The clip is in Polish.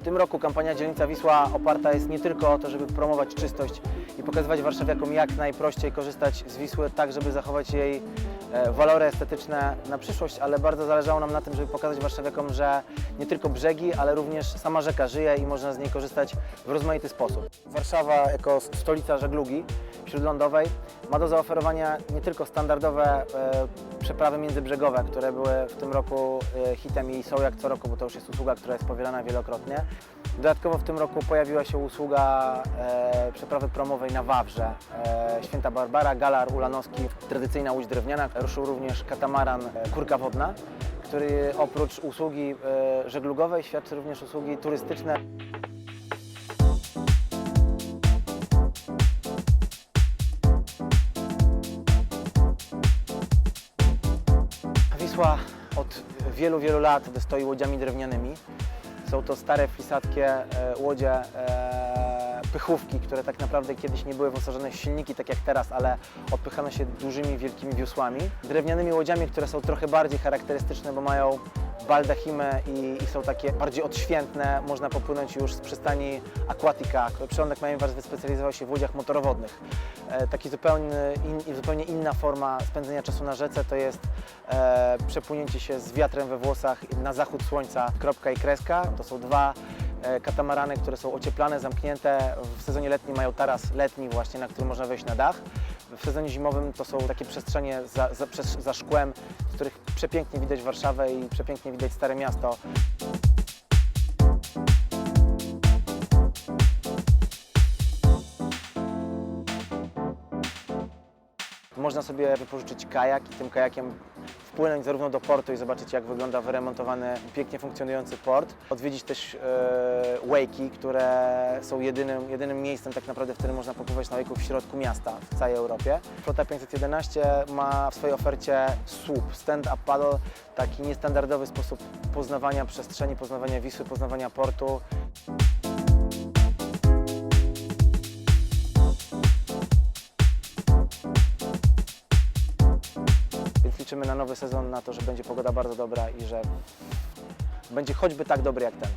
W tym roku kampania Dzielnica Wisła oparta jest nie tylko o to, żeby promować czystość i pokazywać warszawiakom, jak najprościej korzystać z Wisły, tak żeby zachować jej e, walory estetyczne na przyszłość, ale bardzo zależało nam na tym, żeby pokazać warszawiakom, że nie tylko brzegi, ale również sama rzeka żyje i można z niej korzystać w rozmaity sposób. Warszawa jako stolica żeglugi śródlądowej ma do zaoferowania nie tylko standardowe e, przeprawy międzybrzegowe, które były w tym roku e, hitem i są jak co roku, bo to już jest usługa, która jest powielana wielokrotnie. Dodatkowo w tym roku pojawiła się usługa e, przeprawy promowej na Wawrze. E, Święta Barbara, Galar Ulanowski, tradycyjna łódź drewniana. Ruszył również katamaran e, Kurka Wodna, który oprócz usługi e, żeglugowej świadczy również usługi turystyczne. Wisła od wielu, wielu lat stoi łodziami drewnianymi. Są to stare, flisatkie e, łodzie, e, pychówki, które tak naprawdę kiedyś nie były wyposażone w silniki, tak jak teraz, ale odpychano się dużymi, wielkimi wiosłami. Drewnianymi łodziami, które są trochę bardziej charakterystyczne, bo mają baldachimy i, i są takie bardziej odświętne. Można popłynąć już z przystani Aquatica. Przylądek Majewar wyspecjalizował się w łodziach motorowodnych. E, taki zupełnie, in, zupełnie inna forma spędzenia czasu na rzece to jest e, przepłynięcie się z wiatrem we włosach na zachód słońca, kropka i kreska. To są dwa e, katamarany, które są ocieplane, zamknięte. W sezonie letnim mają taras letni właśnie, na który można wejść na dach. W sezonie zimowym to są takie przestrzenie za, za, za szkłem, z których przepięknie widać Warszawę i przepięknie widać Stare Miasto. Można sobie wypożyczyć kajak i tym kajakiem wpłynąć zarówno do portu i zobaczyć, jak wygląda wyremontowany, pięknie funkcjonujący port. Odwiedzić też e, wake'i, które są jedynym, jedynym miejscem tak naprawdę, w którym można popływać na wake'u w środku miasta w całej Europie. Flota 511 ma w swojej ofercie słup, stand-up paddle, taki niestandardowy sposób poznawania przestrzeni, poznawania Wisły, poznawania portu. Liczymy na nowy sezon, na to, że będzie pogoda bardzo dobra i że będzie choćby tak dobry jak ten.